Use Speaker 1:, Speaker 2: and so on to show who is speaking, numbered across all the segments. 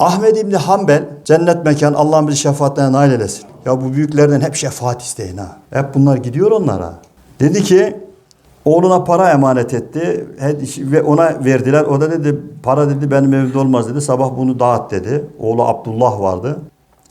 Speaker 1: Ahmed İbni Hanbel cennet mekan Allah'ın bizi şefaatlerine nail eylesin. Ya bu büyüklerden hep şefaat isteyin ha. Hep bunlar gidiyor onlara. Dedi ki oğluna para emanet etti ve ona verdiler. O da dedi para dedi benim evimde olmaz dedi. Sabah bunu dağıt dedi. Oğlu Abdullah vardı.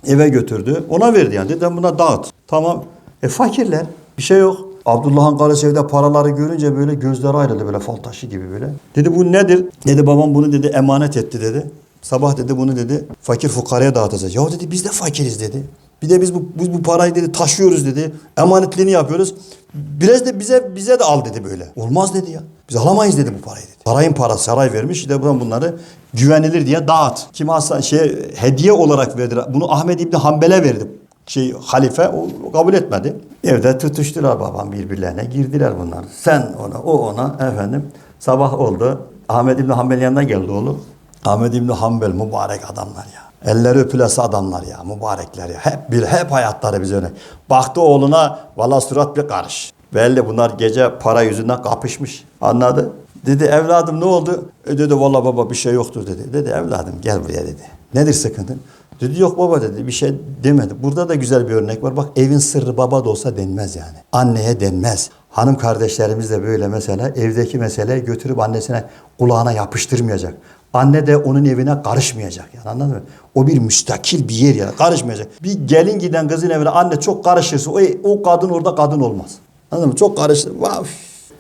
Speaker 1: Eve götürdü. Ona verdi yani. Dedi buna dağıt. Tamam. E fakirler. Bir şey yok. Abdullah'ın karısı evde paraları görünce böyle gözleri ayrıldı böyle fal taşı gibi böyle. Dedi bu nedir? Dedi babam bunu dedi emanet etti dedi. Sabah dedi bunu dedi fakir fukaraya dağıtacağız. Ya dedi biz de fakiriz dedi. Bir de biz bu, biz bu parayı dedi taşıyoruz dedi. Emanetliğini yapıyoruz. Biraz da bize bize de al dedi böyle. Olmaz dedi ya. Biz alamayız dedi bu parayı dedi. Sarayın parası saray vermiş. İşte buradan bunları güvenilir diye dağıt. Kim asla şey hediye olarak verdi. Bunu Ahmed İbni Hanbel'e verdi şey halife o kabul etmedi. Evde tutuştular babam birbirlerine girdiler bunlar. Sen ona o ona efendim sabah oldu. Ahmet İbni Hanbel'in yanına geldi oğlum. Ahmet İbni Hanbel mübarek adamlar ya. Elleri öpülesi adamlar ya mübarekler ya. Hep bir hep hayatları bize örnek. Baktı oğluna valla surat bir karış. Belli bunlar gece para yüzünden kapışmış. Anladı. Dedi evladım ne oldu? E dedi valla baba bir şey yoktur dedi. Dedi evladım gel buraya dedi. Nedir sıkıntın? Dedi yok baba dedi bir şey demedi. Burada da güzel bir örnek var. Bak evin sırrı baba da olsa denmez yani. Anneye denmez. Hanım kardeşlerimiz de böyle mesela evdeki meseleyi götürüp annesine kulağına yapıştırmayacak. Anne de onun evine karışmayacak yani anladın mı? O bir müstakil bir yer yani karışmayacak. Bir gelin giden kızın evine anne çok karışırsa o, o kadın orada kadın olmaz. Anladın mı? Çok karıştı. Vah, üf.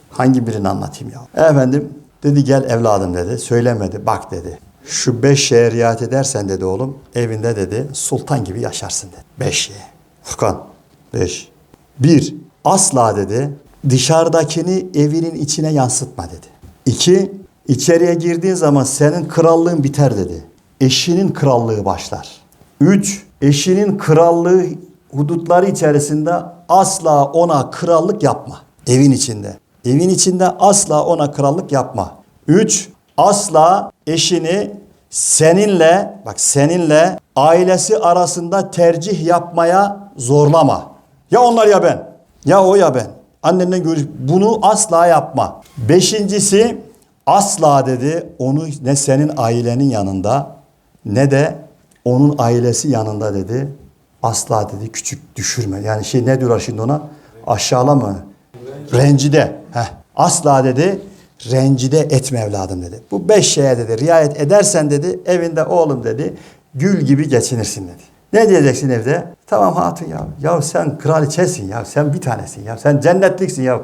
Speaker 1: Hangi birini anlatayım ya? Efendim dedi gel evladım dedi. Söylemedi bak dedi. Şu beş şeye riayet edersen dedi oğlum evinde dedi sultan gibi yaşarsın dedi. Beş şeye. Furkan. Beş. Bir. Asla dedi dışarıdakini evinin içine yansıtma dedi. İki. İçeriye girdiğin zaman senin krallığın biter dedi. Eşinin krallığı başlar. Üç. Eşinin krallığı hudutları içerisinde asla ona krallık yapma. Evin içinde. Evin içinde asla ona krallık yapma. Üç, asla eşini seninle, bak seninle ailesi arasında tercih yapmaya zorlama. Ya onlar ya ben. Ya o ya ben. Annenle görüş. Bunu asla yapma. Beşincisi asla dedi onu ne senin ailenin yanında ne de onun ailesi yanında dedi. Asla dedi küçük düşürme. Yani şey ne diyorlar şimdi ona? Aşağılama. Rencide. Heh. Asla dedi rencide etme evladım dedi. Bu beş şeye dedi riayet edersen dedi evinde oğlum dedi gül gibi geçinirsin dedi. Ne diyeceksin evde? Tamam hatun ya. Ya sen kraliçesin ya. Sen bir tanesin ya. Sen cennetliksin ya.